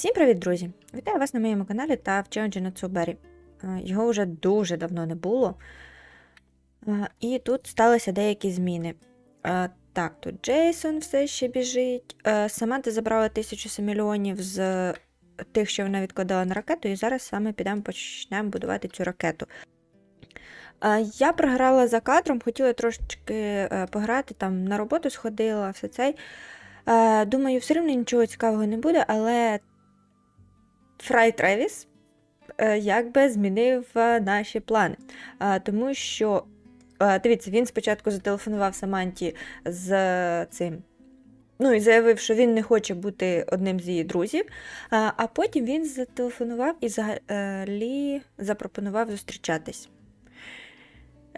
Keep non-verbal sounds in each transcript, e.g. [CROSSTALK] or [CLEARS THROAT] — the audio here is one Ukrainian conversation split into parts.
Всім привіт, друзі! Вітаю вас на моєму каналі та в челенджі на Цубері. Його вже дуже давно не було. Е, І тут сталися деякі зміни. Е, Так, тут Джейсон все ще біжить. Е, Саманта забрала 1000 мільйонів з тих, що вона відкладала на ракету, і зараз саме підемо почнемо будувати цю ракету. Е, Я програла за кадром, хотіла трошечки е, пограти, там на роботу сходила, все це. Е, Думаю, все одно нічого цікавого не буде, але Фрай Тревіс е, якби змінив е, наші плани. Тому що, дивіться, він спочатку зателефонував Саманті з е, цим. Ну і заявив, що він не хоче бути одним з її друзів. А потім він зателефонував і взагалі запропонував зустрічатись.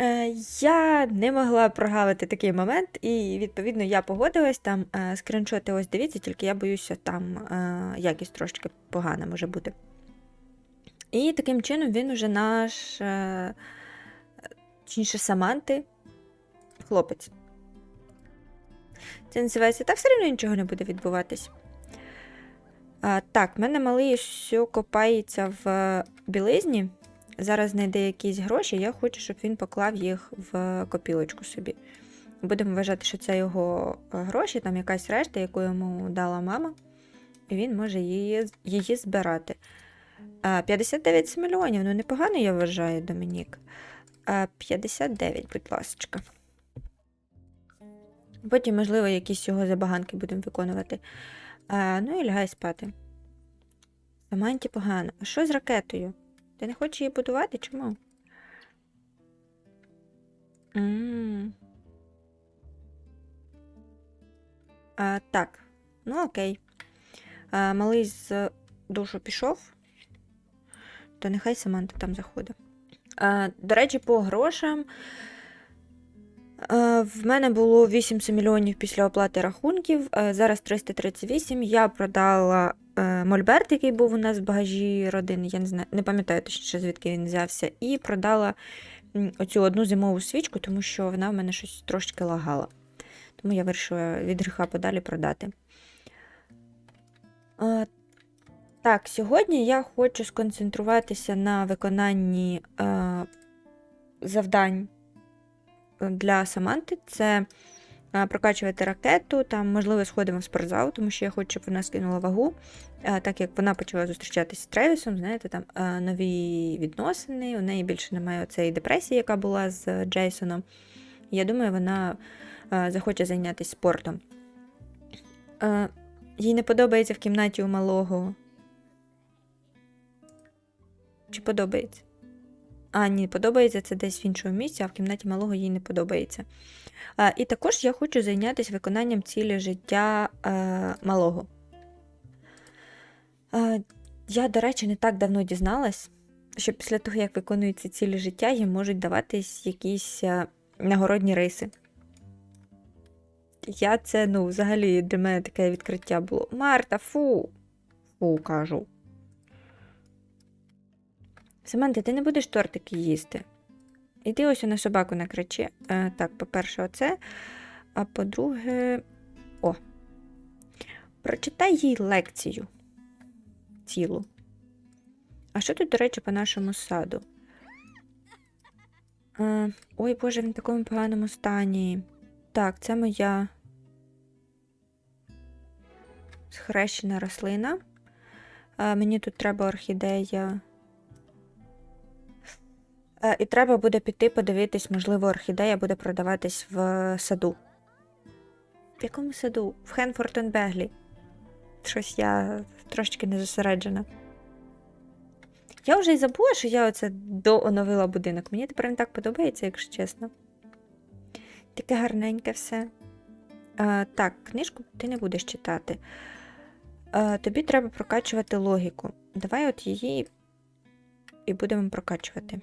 Е, Я не могла прогавити такий момент, і відповідно я погодилась там е, скріншоти. Ось дивіться, тільки я боюся, там е, якість трошки погана може бути. І таким чином він уже наш, точніше, Саманти, хлопець. Це називається так, все одно нічого не буде відбуватись. А, так, в мене малий все копається в білизні. Зараз знайде якісь гроші, я хочу, щоб він поклав їх в копілочку собі. Будемо вважати, що це його е, гроші, там якась решта, яку йому дала мама, і він може її, її збирати. 59 мільйонів, ну непогано, я вважаю, Домінік. 59, будь ласка. Потім, можливо, якісь його забаганки будемо виконувати. Ну і лягай спати. Саманті погано. А що з ракетою? Ти не хочеш її будувати? Чому? м А, так, ну окей. А, малий з душу пішов, то нехай Саманта там заходить. А, до речі, по грошам. В мене було 800 мільйонів після оплати рахунків, зараз 338. Я продала мольберт, який був у нас в багажі родини, я не знаю, не пам'ятаю точніше, звідки він взявся, і продала оцю одну зимову свічку, тому що вона в мене щось трошки лагала. Тому я вирішила від гріха подалі продати. Е, Так, сьогодні я хочу сконцентруватися на виконанні е, завдань для Саманти. Це е, прокачувати ракету, там, можливо, сходимо в спортзал, тому що я хочу, щоб вона скинула вагу. Так як вона почала зустрічатися з Тревісом, знаєте, там нові відносини, у неї більше немає цієї депресії, яка була з Джейсоном. Я думаю, вона захоче зайнятися спортом. Їй не подобається в кімнаті у малого. Чи подобається? А, ні, подобається це десь в іншому місці, а в кімнаті малого їй не подобається. І також я хочу зайнятися виконанням цілі життя е, малого. Я, до речі, не так давно дізналась, що після того, як виконуються цілі життя, їм можуть даватись якісь е, нагородні риси. Я це, ну, взагалі для мене таке відкриття було. Марта, фу. Фу, кажу. Саманта, ти не будеш тортики їсти. Іди ось на собаку накричи. Е, так, по-перше, оце. А по-друге. О. Прочитай їй лекцію. Цілу. А що тут, до речі, по нашому саду? Е, ой, Боже, він в такому поганому стані. Так, це моя схрещена рослина. Е, мені тут треба орхідея. Е, І треба буде піти подивитись, можливо, орхідея буде продаватись в саду. В якому саду? В Хенфортон Беглі. Щось я трошечки не зосереджена. Я вже й забула, що я оце дооновила будинок. Мені тепер не так подобається, якщо чесно. Таке гарненьке все. А, так, книжку ти не будеш читати. А, тобі треба прокачувати логіку. Давай от її і будемо прокачувати.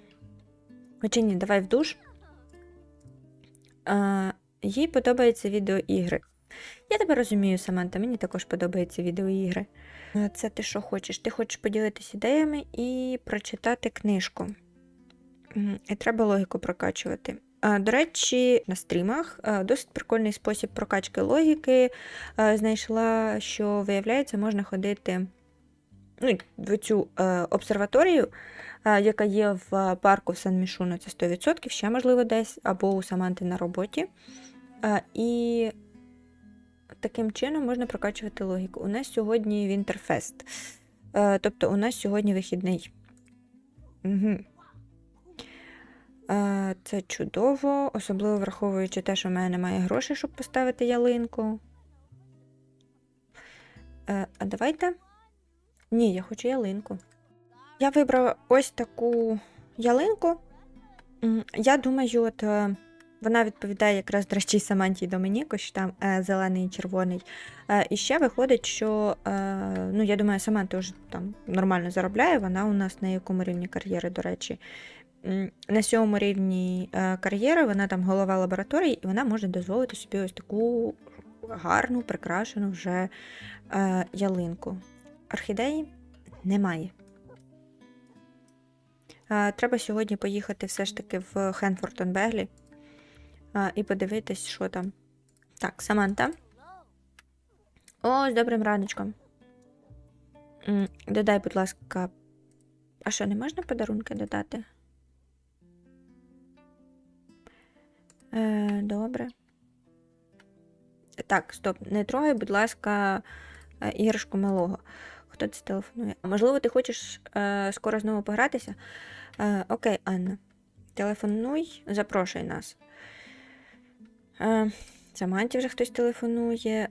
Хоча ні, давай в душ. А, їй подобаються відеоігри. Я тебе розумію, Саманта, мені також подобаються відеоігри. Це ти що хочеш? Ти хочеш поділитися ідеями і прочитати книжку. І треба логіку прокачувати. До речі, на стрімах досить прикольний спосіб прокачки логіки. Знайшла, що, виявляється, можна ходити ну, в цю е, обсерваторію, яка є в парку Сан Мішуно, це 100%, ще можливо десь, або у Саманти на роботі. Е, і таким чином можна прокачувати логіку. У нас сьогодні Вінтерфест. Е, тобто у нас сьогодні вихідний. Угу. Е, це чудово, особливо враховуючи те, що в мене немає грошей, щоб поставити ялинку. Е, а давайте. Ні, я хочу ялинку. Я вибрала ось таку ялинку. Я думаю, от е, вона відповідає якраз речі Саманті Домініко, що там е, зелений і червоний. Е, і ще виходить, що е, ну, я думаю, Саманта вже там нормально заробляє. Вона у нас на якому рівні кар'єри, до речі. На сьомому рівні е, кар'єри вона там голова лабораторії, і вона може дозволити собі ось таку гарну, прикрашену вже е, ялинку. Орхідеї немає. Треба сьогодні поїхати все ж таки в Хенфортон Беглі і подивитись, що там. Так, Саманта. О, з добрим раночком. Додай, будь ласка. А що, не можна подарунки додати? Е, добре. Так, стоп, не трогай, будь ласка, е, іграшку малого. Хто це телефонує? Можливо, ти хочеш е, скоро знову погратися? Е, окей, Анна. Телефонуй, запрошуй нас. Е, Саманті вже хтось телефонує.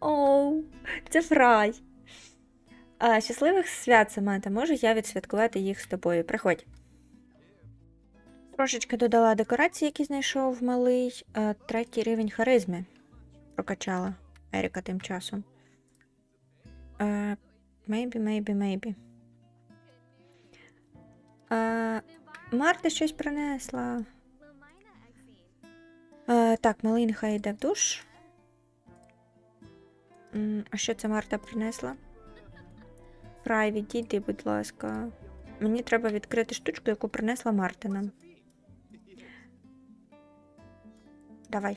Оу, це фрай. А, щасливих свят, Саманта. Можу я відсвяткувати їх з тобою. Приходь. Трошечки додала декорації, які знайшов малий. Е, третій рівень харизми прокачала Еріка тим часом. Е, maybe, maybe, maybe. Е, Марта щось принесла. Е, так, малий нехай йде в душ. А що це Марта принесла? Фрай, відійди, будь ласка. Мені треба відкрити штучку, яку принесла Марта нам. Давай.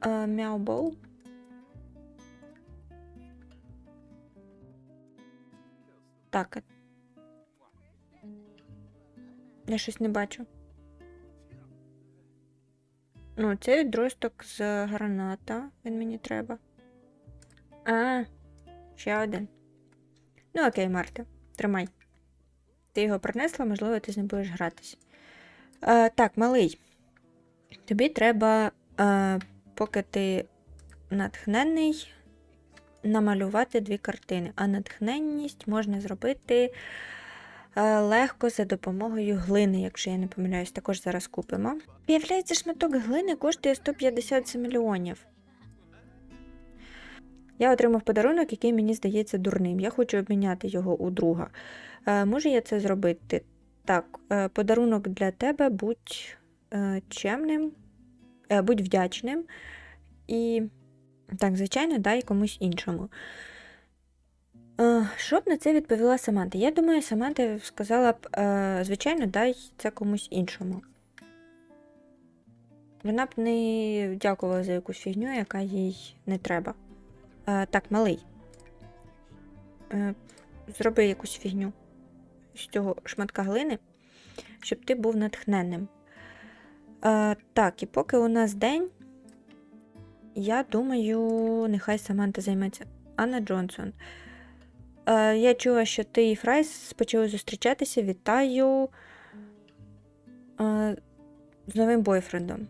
Е, Мяу-боу. Так. Я щось не бачу. Ну, це відросток з граната. Він мені треба. А, ще один. Ну, окей, Марта, тримай. Ти його принесла, можливо, ти з ним будеш гратись. Е, так, малий. Тобі треба, е, поки ти натхненний, намалювати дві картини. А натхненність можна зробити е, легко за допомогою глини, якщо я не помиляюсь, також зараз купимо. Виявляється, шматок глини коштує 150 мільйонів. Я отримав подарунок, який мені здається дурним. Я хочу обміняти його у друга. Е, можу я це зробити? Так, е, подарунок для тебе, будь чемним, будь вдячним і, так, звичайно, дай комусь іншому. Е, Що б на це відповіла Саманта? Я думаю, Саманта сказала б, е, звичайно, дай це комусь іншому. Вона б не дякувала за якусь фігню, яка їй не треба. Е, Так, малий. Зроби якусь фігню з цього шматка глини, щоб ти був натхненним. Так, і поки у нас день, я думаю, нехай Саманта займеться. Анна Джонсон. Е, я чула, що ти і Фрайс почали зустрічатися. Вітаю е, з новим бойфрендом.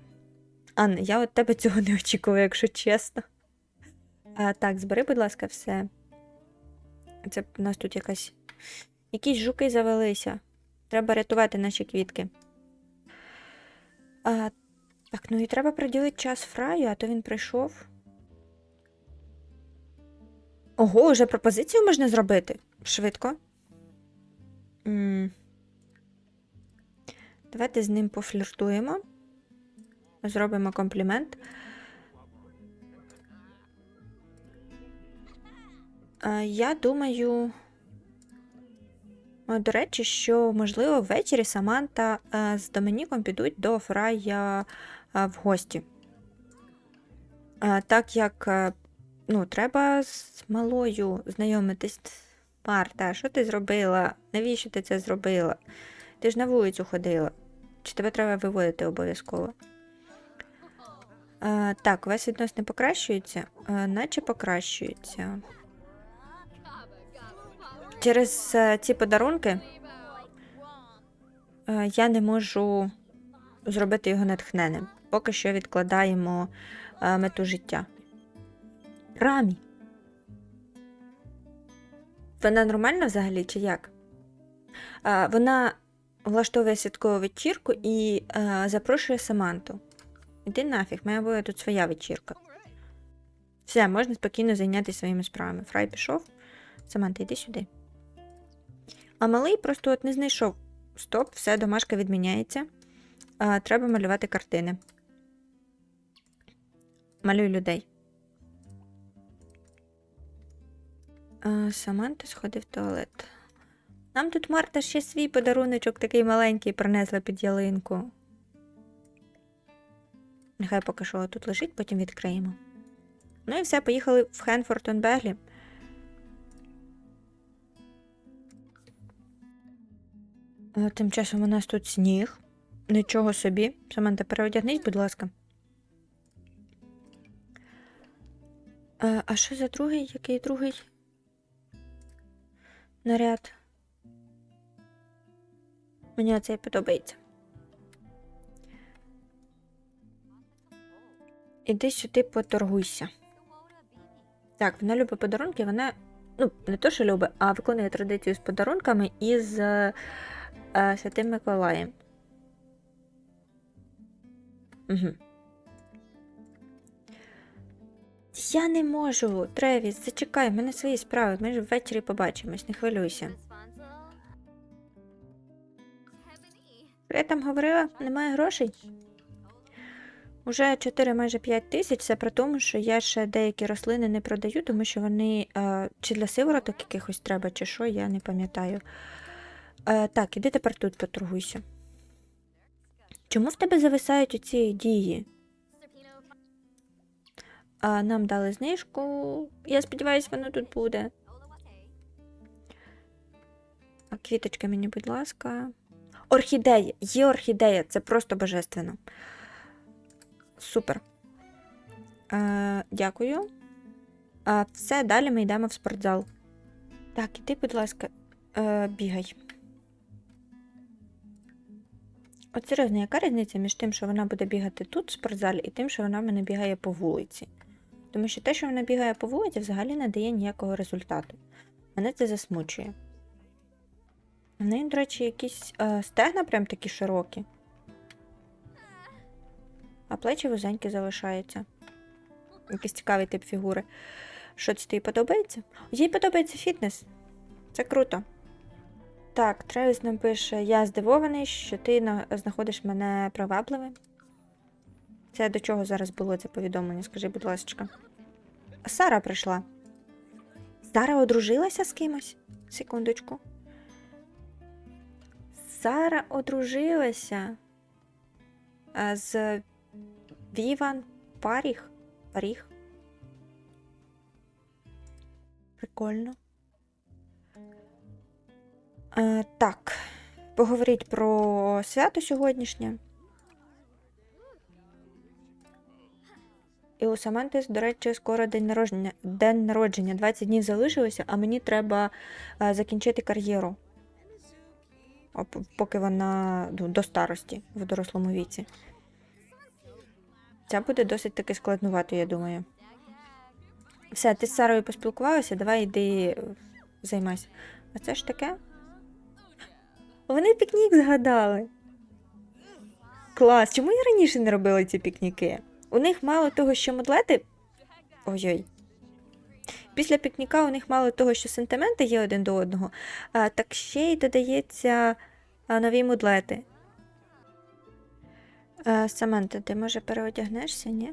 Анна, я від тебе цього не очікувала, якщо чесно. А, так, збери, будь ласка, все. Це у нас тут якась. Якісь жуки завелися. Треба рятувати наші квітки. А, так, ну і треба приділити час фраю, а то він прийшов. Ого, вже пропозицію можна зробити? Швидко. м Давайте з ним пофліртуємо. Зробимо комплімент. Я думаю, до речі, що, можливо, ввечері Саманта з Домініком підуть до Фрая в гості. Е, Так як е, ну, треба з малою знайомитись. Марта, що ти зробила? Навіщо ти це зробила? Ти ж на вулицю ходила. Чи тебе треба виводити обов'язково? Так, у вас відносини покращуються? Наче покращуються. Через е, ці подарунки е, я не можу зробити його натхненним. Поки що відкладаємо е, мету життя. Рамі. Вона нормальна взагалі чи як? А, вона влаштовує святкову вечірку і е, запрошує Саманту. Іди нафіг, має бути тут своя вечірка. Все, можна спокійно зайнятися своїми справами. Фрай пішов. Саманта, йди сюди. А малий просто от не знайшов. Стоп, все, домашка відміняється. Треба малювати картини. Малюй людей. Саманта сходив в туалет. Нам тут Марта ще свій подаруночок такий маленький принесла під ялинку. Нехай поки що тут лежить, потім відкриємо. Ну і все, поїхали в Хенфортон Беглі. Тим часом у нас тут сніг. Нічого собі. Саманта, переодягнись, будь ласка. А, а що за другий? Який другий? Наряд. Мені оцей подобається. Іди сюди поторгуйся. Так, вона любить подарунки, вона. Ну, не то, що любить, а виконує традицію з подарунками і з е, е, Святим Миколаєм. Угу. Я не можу, Тревіс, зачекай, в мене свої справи. Ми ж ввечері побачимось, не хвилюйся. Я там говорила? Немає грошей? Уже 4 майже 5 тисяч, це при тому, що я ще деякі рослини не продаю, тому що вони е, чи для сивороток якихось треба, чи що, я не пам'ятаю. Е, так, іди тепер тут поторгуйся. Чому в тебе зависають оці дії? А, нам дали знижку. Я сподіваюся, воно тут буде. А квіточки мені, будь ласка. Орхідея. Є орхідея, це просто божественно. Супер. Е, дякую. А, все, далі ми йдемо в спортзал. Так, іди, будь ласка, е, бігай. От серйозно, яка різниця між тим, що вона буде бігати тут в спортзалі, і тим, що вона в мене бігає по вулиці? Тому що те, що вона бігає по вулиці, взагалі не дає ніякого результату. Мене це засмучує. В неї, до речі, якісь е, стегна прям такі широкі. А плечі вузенькі залишаються. Якийсь цікавий тип фігури. Що це тобі подобається? Їй подобається фітнес. Це круто. Так, Тревіс нам пише: Я здивований, що ти знаходиш мене привабливим. Це до чого зараз було це повідомлення? Скажи, будь ласка. Сара прийшла. Сара одружилася з кимось? Секундочку. Сара одружилася з Віван Паріх. Паріх. Прикольно. А, так, поговоріть про свято сьогоднішнє. І у Саманти, до речі, скоро день народження, день народження, 20 днів залишилося, а мені треба а, закінчити кар'єру. Поки вона ну, до старості в дорослому віці. Це буде досить таки складнувато, я думаю. Все, ти з Сарою поспілкувалася, давай йди е, займайся. А це ж таке? Вони пікнік згадали. Клас, чому я раніше не робила ці пікніки? У них мало того, що модлети. Ой-ой. Після пікніка у них мало того, що сентименти є один до одного, так ще й додається нові мудлети. А, Саманта, ти може переодягнешся, ні?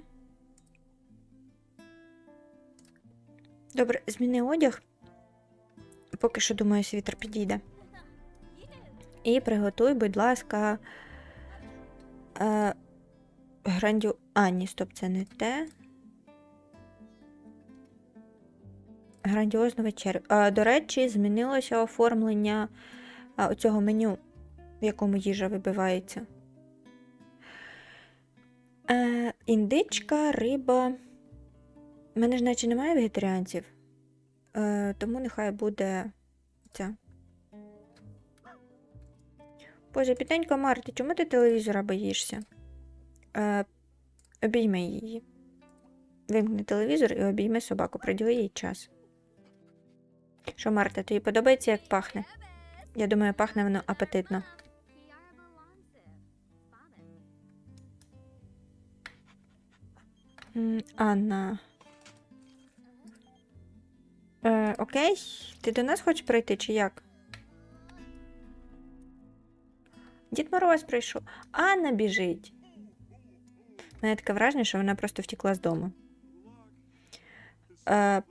Добре, зміни одяг. Поки що, думаю, світер підійде. І приготуй, будь ласка. Е, грандю. А, ні, стоп, це не те. Грандіозну вечерю. А, до речі, змінилося оформлення а, оцього меню, в якому їжа вибивається. Е, індичка, риба. У мене ж наче немає вегетаріанців. Е, тому нехай буде ця. Боже, піденька Марти, чому ти телевізора боїшся? Е, обійми її. Вимкни телевізор і обійми собаку, приділи їй час. Що, Марта, тобі подобається, як пахне? Я думаю, пахне воно апетитно. Анна. Е, окей, ти до нас хочеш прийти чи як? Дід Мороз прийшов. Анна біжить. У мене таке враження, що вона просто втекла з дому. Е,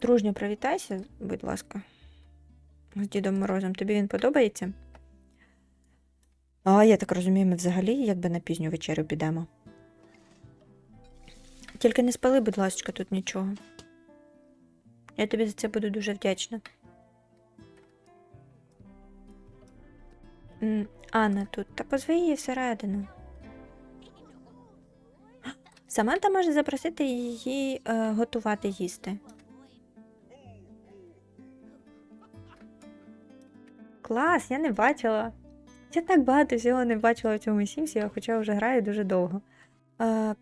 дружньо привітайся, будь ласка, з Дідом Морозом. Тобі він подобається? А, я так розумію, ми взагалі якби на пізню вечерю підемо. Тільки не спали, будь ласка, тут нічого. Я тобі за це буду дуже вдячна. Анна тут, та позви її всередину. Саманта може запросити її е, готувати їсти. Клас, я не бачила. Я так багато всього не бачила в цьому Сімсі, хоча вже граю дуже довго. Е,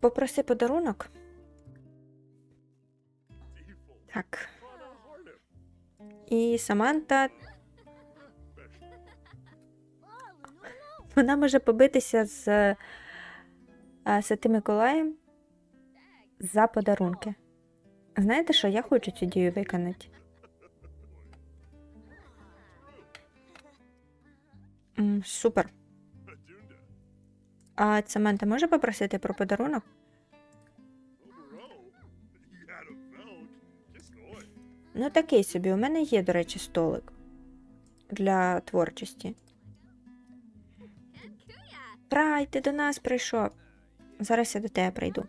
попроси подарунок. Так. І Саманта. Вона може побитися з е, Святим Миколаєм за подарунки. Знаєте що, я хочу цю дію виконати. Супер. А Саманта може попросити про подарунок? Ну, такий собі. У мене є, до речі, столик для творчості. Прай, ти до нас прийшов. Зараз я до тебе прийду.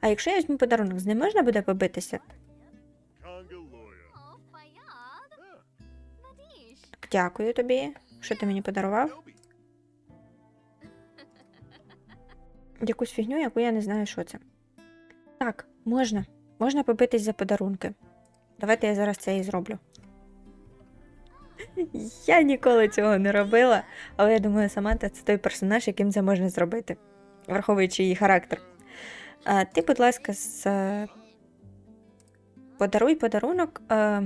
А якщо я візьму подарунок, з ним можна буде побитися? Дякую тобі, що ти мені подарував. Якусь фігню, яку я не знаю, що це. Так, можна. Можна побитись за подарунки. Давайте я зараз це і зроблю. Я ніколи цього не робила, але я думаю, Саманта це той персонаж, яким це можна зробити, враховуючи її характер. А, ти, будь ласка, з... е, подаруй подарунок е,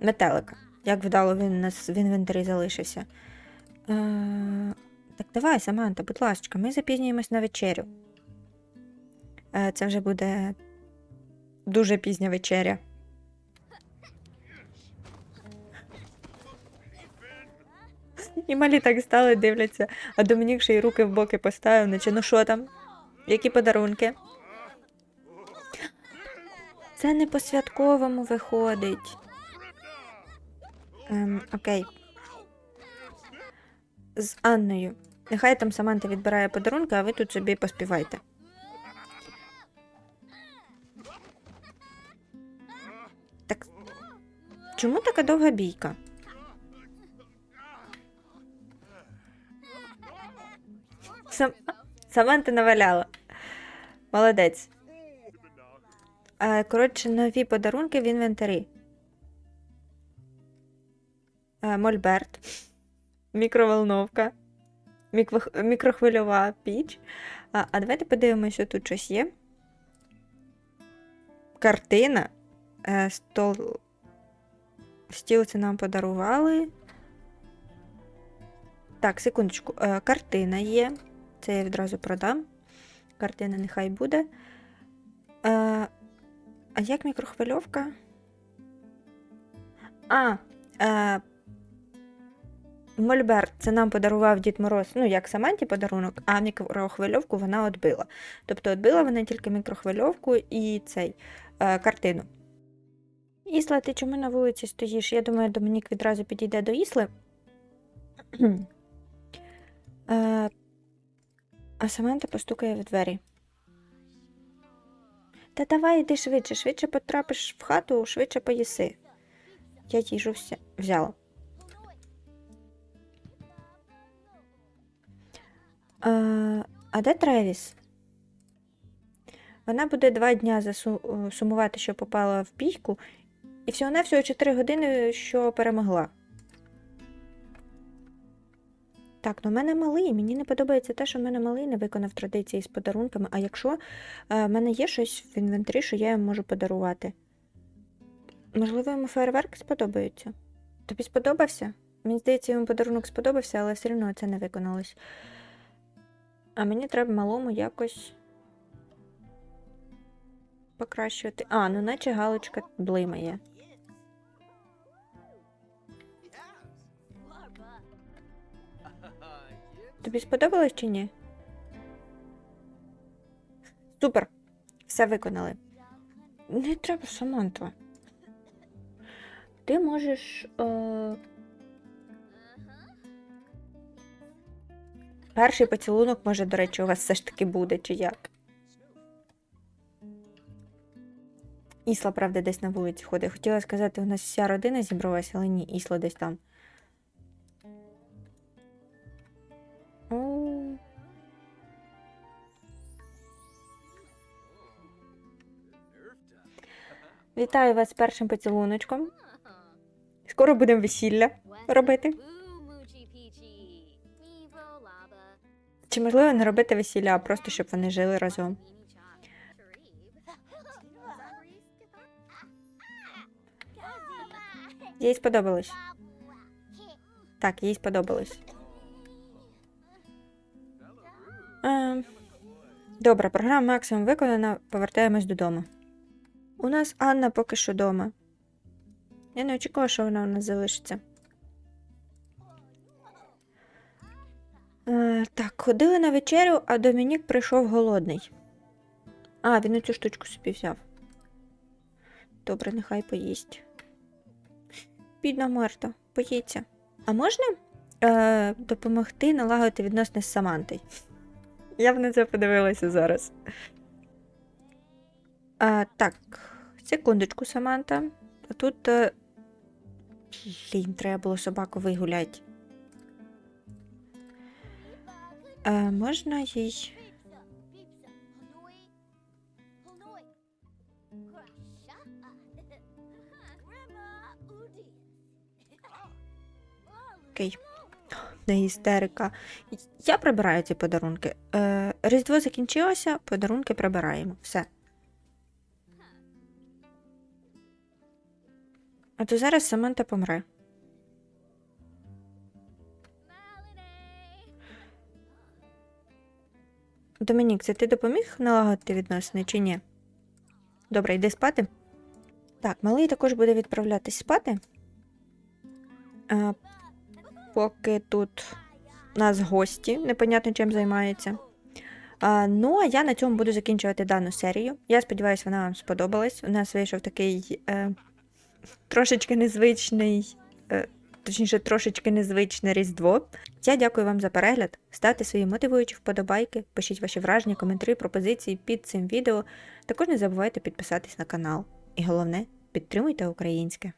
метелика. Як вдало він нас в інвентарі залишився. Е, так давай, Саманта, будь ласка, ми запізнюємось на вечерю. Е, це вже буде дуже пізня вечеря. [LAUGHS] І малі так стали, дивляться, а Домінік ще й руки в боки поставив, наче ну що там? Які подарунки? Це не по святковому виходить. Ем, окей. З Анною. Нехай там Саманта відбирає подарунки, а ви тут собі поспівайте. Так. Чому така довга бійка? Сам... Саманта наваляла. Молодець. Коротше, нові подарунки в інвентарі. Мольберт. Мікроволновка. Мікрохвильова піч. А, а давайте подивимося, що тут щось є. Картина. Е, Стол. Стіл це нам подарували. Так, секундочку. Е, Картина є. Це я відразу продам. Картина нехай буде. Е, а як мікрохвильовка? А, е, Мольберт це нам подарував Дід Мороз, ну, як Саманті подарунок, а мікрохвильовку вона відбила. Тобто відбила вона тільки мікрохвильовку і цей е, картину. Ісла, ти чому на вулиці стоїш? Я думаю, Домінік відразу підійде до Ісли. [CLEARS THROAT] е, а Саманта постукає в двері. Та давай йди швидше, швидше потрапиш в хату, швидше поїси. Я їжу вся- взяла. А, а де Тревіс? Вона буде два дня засу- е, що попала в бійку, і всього на всього 4 години, що перемогла. Так, ну в мене малий. Мені не подобається те, що в мене малий не виконав традиції з подарунками. А якщо е, в мене є щось в інвентарі, що я йому можу подарувати? Можливо, йому фейерверк сподобається? Тобі сподобався? Мені здається, йому подарунок сподобався, але все одно це не виконалось. А мені треба малому якось покращувати. А, ну наче галочка блимає. Тобі сподобалось чи ні? Супер. Все виконали. Не треба, Саманта. Ти можеш. Е... Перший поцілунок, може, до речі, у вас все ж таки буде, чи як? Ісла, правда, десь на вулиці ходить. Хотіла сказати, у нас вся родина зібралася, але ні, Ісла десь там. Вітаю вас з першим поцілуночком. Скоро будемо весілля робити. Чи можливо не робити весілля, а просто щоб вони жили разом? Їй сподобалось. Так, їй сподобалось. Е, добре, програма максимум виконана. Повертаємось додому. У нас Анна поки що вдома. Я не очікувала, що вона у нас залишиться. Е, так, ходили на вечерю, а Домінік прийшов голодний. А, він оцю штучку собі взяв. Добре, нехай поїсть. Бідна Марта, боїться. А можна е, допомогти налагодити відносини з Самантою? Я б на це подивилася зараз. А, так, секундочку, Саманта. А тут. Е... Блін, треба було собаку вигуляти. Е, можна їй. Окей. Не істерика. Я прибираю ці подарунки. Е, Різдво закінчилося, подарунки прибираємо. Все. А то зараз Саманта помре. Домінік, це ти допоміг налагодити відносини чи ні? Добре, йди спати. Так, малий також буде відправлятись спати. А, поки тут нас гості, непонятно чим займаються. А, ну, а я на цьому буду закінчувати дану серію. Я сподіваюся, вона вам сподобалась. У нас вийшов такий е, трошечки незвичний, е, точніше, трошечки незвичне Різдво. Я дякую вам за перегляд. Ставте свої мотивуючі вподобайки, пишіть ваші враження, коментарі, пропозиції під цим відео. Також не забувайте підписатись на канал. І головне, підтримуйте українське.